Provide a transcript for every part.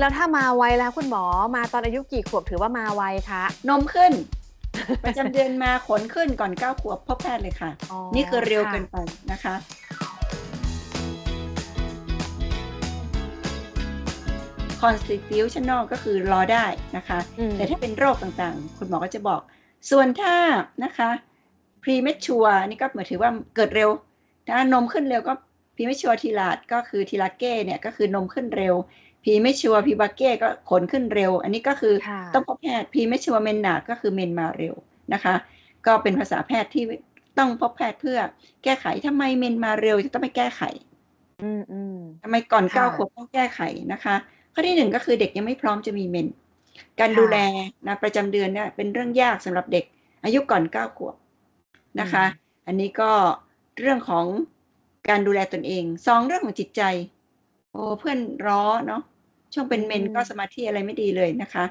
แล้วถ้ามาไวแล้วคุณหมอมาตอนอายุกี่ขวบถือว่ามาไวคะนมขึ้น ประจำเดือนมาขนขึ้นก่อนเก้าขวบพบแพทย์เลยค่ะอ๋อนี่คือเร็วค่ะเกินไปนะคะ constitutional ก็คือรอได้นะคะอืมแต่ถ้าเป็นโรคต่างๆ คุณหมอก็จะบอก ส่วนถ้านะคะ premature นี่ก็หมายถึงว่าเกิดเร็วถ้านมขึ้นเร็วก็ premature ทีลาดก็คือทีลาเก้เนี่ยก็คือนมขึ้นเร็ว premature p ีบาเก้ก็ขนขึ้นเร็ว อันนี้ก็คือค่ะต้องพบแพทย์ premature m e n a ก็คือเมนมาเร็วนะคะ ก็เป็นภาษาแพทย์ที่ต้องพบแพทย์เพื่อแก้ไขทำไมเมนมาเร็วจะต้องไปแก้ไขอืมอืมทำไมก่อนค่ะเก้าขวบต้องแก้ไขนะคะ ข้อที่หนึ่งก็คือเด็กยังไม่พร้อมจะมีเมน การค่ะดูแลนะประจำเดือนเนี่ยเป็นเรื่องยากสำหรับเด็ก อายุก่อนเก้าขวบนะคะ อันนี้ก็เรื่องของ การดูแลตนเองสองเรื่องของจิตใจ โอ้เพื่อนร้อเนาะช่วงเป็นเมนอืมก็สมาธิอะไรไม่ดีเลยนะคะ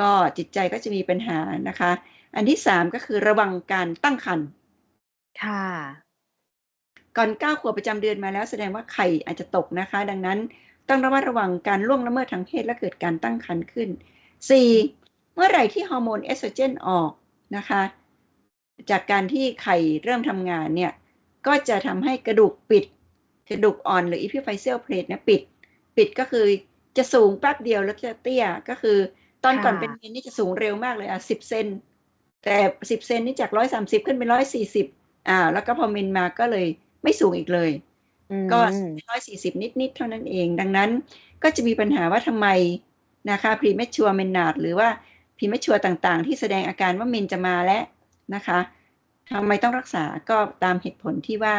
ก็จิตใจก็จะมีปัญหานะคะ อันที่สามก็คือระวังการตั้งครรภ์ค่ะ ก่อนเก้าขวบประจำเดือนมาแล้วแสดงว่าไข่อาจจะตกนะคะ ดังนั้นต้องระมัดระวังการล่วงละเมิดทางเพศและเกิดการตั้งครรภ์ขึ้น 4. เมื่อไหร่ที่ฮอร์โมนเอสโตรเจนออกนะคะ จากการที่ไข่เริ่มทำงานเนี่ย ก็จะทำให้กระดูกปิด กระดูกอ่อนหรือ epiphyseal plate เนี่ยปิด ปิดก็คือจะสูงแป๊บเดียวแล้วจะเตี้ยก็คือ ตอนก่อนค่ะเป็นเมนนี่จะสูงเร็วมากเลยอะสิบเซนแต่สิบเซนนี่จากร้อยสามสิบขึ้นเป็นร้อยสี่สิบอ่า แล้วก็พอเมนมาก็เลยไม่สูงอีกเลยอืมก็ร้อยสี่สิบนิดๆเท่านั้นเอง ดังนั้นก็จะมีปัญหาว่าทำไมนะคะพรีเมชัวเมนนาดหรือว่าพรีเมชัวต่างๆ ที่แสดงอาการว่าเมนจะมาแล้วนะคะ ทำไมต้องรักษาก็ตามเหตุผลที่ว่า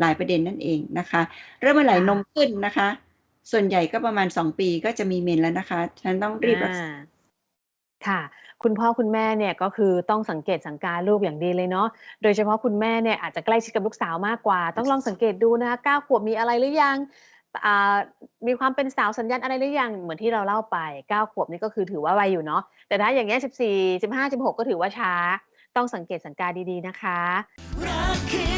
หลายประเด็นนั่นเองนะคะ เริ่มเมื่อไหร่นมขึ้นนะคะ ส่วนใหญ่ก็ประมาณ2ปีก็จะมีเมนแล้วนะคะฉะนั้นต้องรีบรักษาค่ะ คุณพ่อคุณแม่เนี่ยก็คือต้องสังเกตสังการลูกอย่างดีเลยเนาะโดยเฉพาะคุณแม่เนี่ยอาจจะใกล้ชิดกับลูกสาวมากกว่า ต้องลองสังเกตดูนะคะก้าวขวบมีอะไรหรือยังมีความเป็นสาวสัญญาณอะไรหรือยังเหมือนที่เราเล่าไปเก้าขวบนี่ก็คือถือว่าวัยอยู่เนาะแต่ถ้าอย่างเงี้ยสิบสี่สิบห้าสิบหกก็ถือว่าช้า ต้องสังเกตสังการดีๆนะคะ